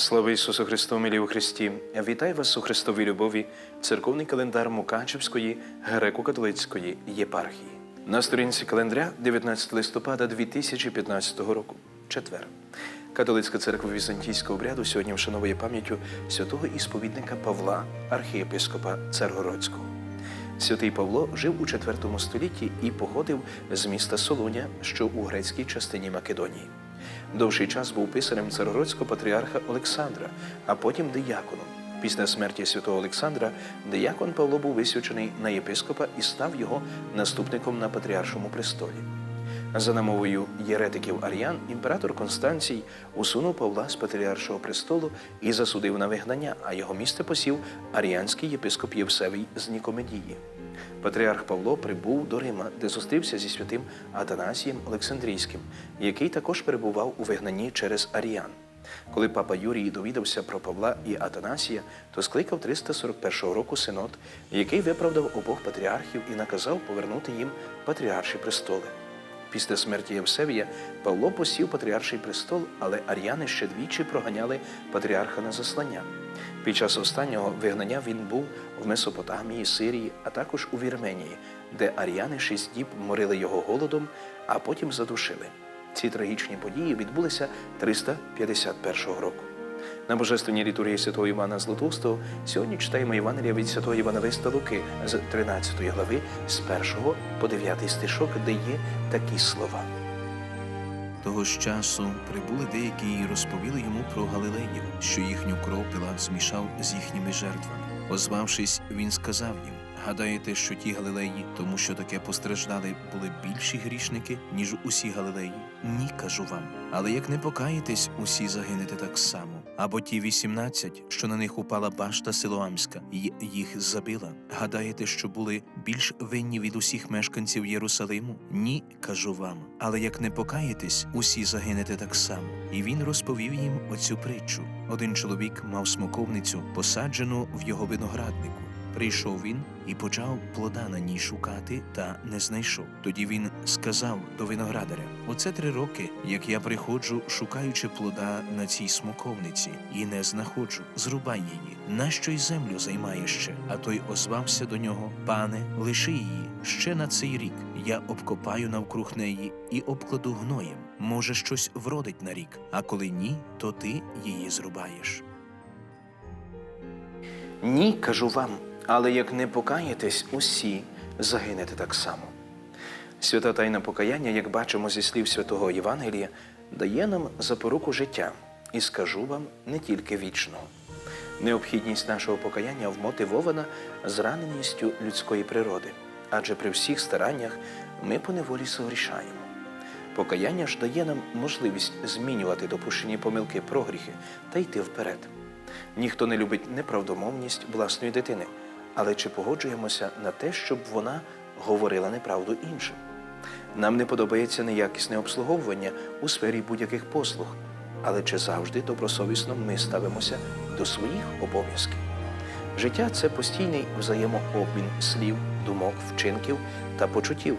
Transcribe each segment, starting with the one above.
Слава Ісусу Христу, милі у Христі! Вітаю вас у Христовій любові, церковний календар Мукачевської греко-католицької єпархії. На сторінці календаря 19 листопада 2015 року, четвер. Католицька церква Візантійського обряду сьогодні вшановує пам'яттю святого ісповідника Павла, архієпископа Царгородського. Святий Павло жив у IV столітті і походив з міста Солоня, що у грецькій частині Македонії. Довший час був писарем царгородського патріарха Олександра, а потім дияконом. Після смерті святого Олександра диякон Павло був висвячений на єпископа і став його наступником на патріаршому престолі. За намовою єретиків ар'ян, імператор Констанцій усунув Павла з патріаршого престолу і засудив на вигнання, а його місце посів аріанський єпископ Євсевій з Нікомедії. Патріарх Павло прибув до Рима, де зустрівся зі святим Атанасієм Олександрійським, який також перебував у вигнанні через аріян. Коли папа Юрій довідався про Павла і Атанасія, то скликав 341 року синод, який виправдав обох патріархів і наказав повернути їм патріарші престоли. Після смерті Євсевія Павло посів патріарший престол, але ар'яни ще двічі проганяли патріарха на заслання. Під час останнього вигнання він був в Месопотамії, Сирії, а також у Вірменії, де ар'яни шість діб морили його голодом, а потім задушили. Ці трагічні події відбулися 351 року. На божественній літургії святого Івана Златоустого сьогодні читаємо Євангелія від святого Євангелиста Луки з 13 глави з 1 по 9 стишок, де є такі слова. Того ж часу прибули деякі і розповіли йому про галилеїв, що їхню кров Пилат змішав з їхніми жертвами. Озвавшись, він сказав їм: Гадаєте, що ті галилеї, тому що таке постраждали, були більші грішники, ніж усі галилеї? Ні, кажу вам. Але як не покаєтесь, усі загинете так само. Або ті вісімнадцять, що на них упала башта Силоамська, і їх забила. Гадаєте, що були більш винні від усіх мешканців Єрусалиму? Ні, кажу вам. Але як не покаєтесь, усі загинете так само. І він розповів їм оцю притчу. Один чоловік мав смоковницю, посаджену в його винограднику. Прийшов він і почав плода на ній шукати, та не знайшов. Тоді він сказав до виноградаря: Оце три роки, як я приходжу, шукаючи плода на цій смоковниці, і не знаходжу. Зрубай її. Нащо й землю займає ще? А той озвався до нього: Пане, лиши її ще на цей рік. Я обкопаю навкруг неї і обкладу гноєм. Може, щось вродить на рік, а коли ні, то ти її зрубаєш. Ні, кажу вам, але як не покаєтесь, усі загинете так само. Свята тайна покаяння, як бачимо зі слів святого Євангелія, дає нам запоруку життя і скажу вам не тільки вічного. Необхідність нашого покаяння вмотивована зраненістю людської природи, адже при всіх стараннях ми поневолі согрішаємо. Покаяння ж дає нам можливість змінювати допущені помилки прогріхи та йти вперед. Ніхто не любить неправдомовність власної дитини, але чи погоджуємося на те, щоб вона говорила неправду іншим? Нам не подобається неякісне обслуговування у сфері будь-яких послуг, але чи завжди добросовісно ми ставимося до своїх обов'язків? Життя це постійний взаємообмін слів, думок, вчинків та почуттів.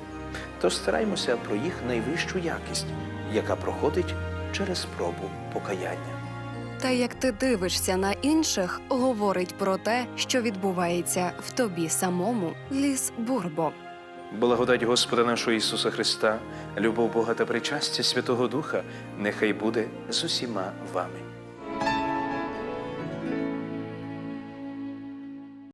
Тож стараймося про їх найвищу якість, яка проходить через спробу покаяння. Та як ти дивишся на інших, говорить про те, що відбувається в тобі самому. Ліс Бурбо. Благодать Господа нашого Ісуса Христа, любов Бога та причастя Святого Духа нехай буде з усіма вами.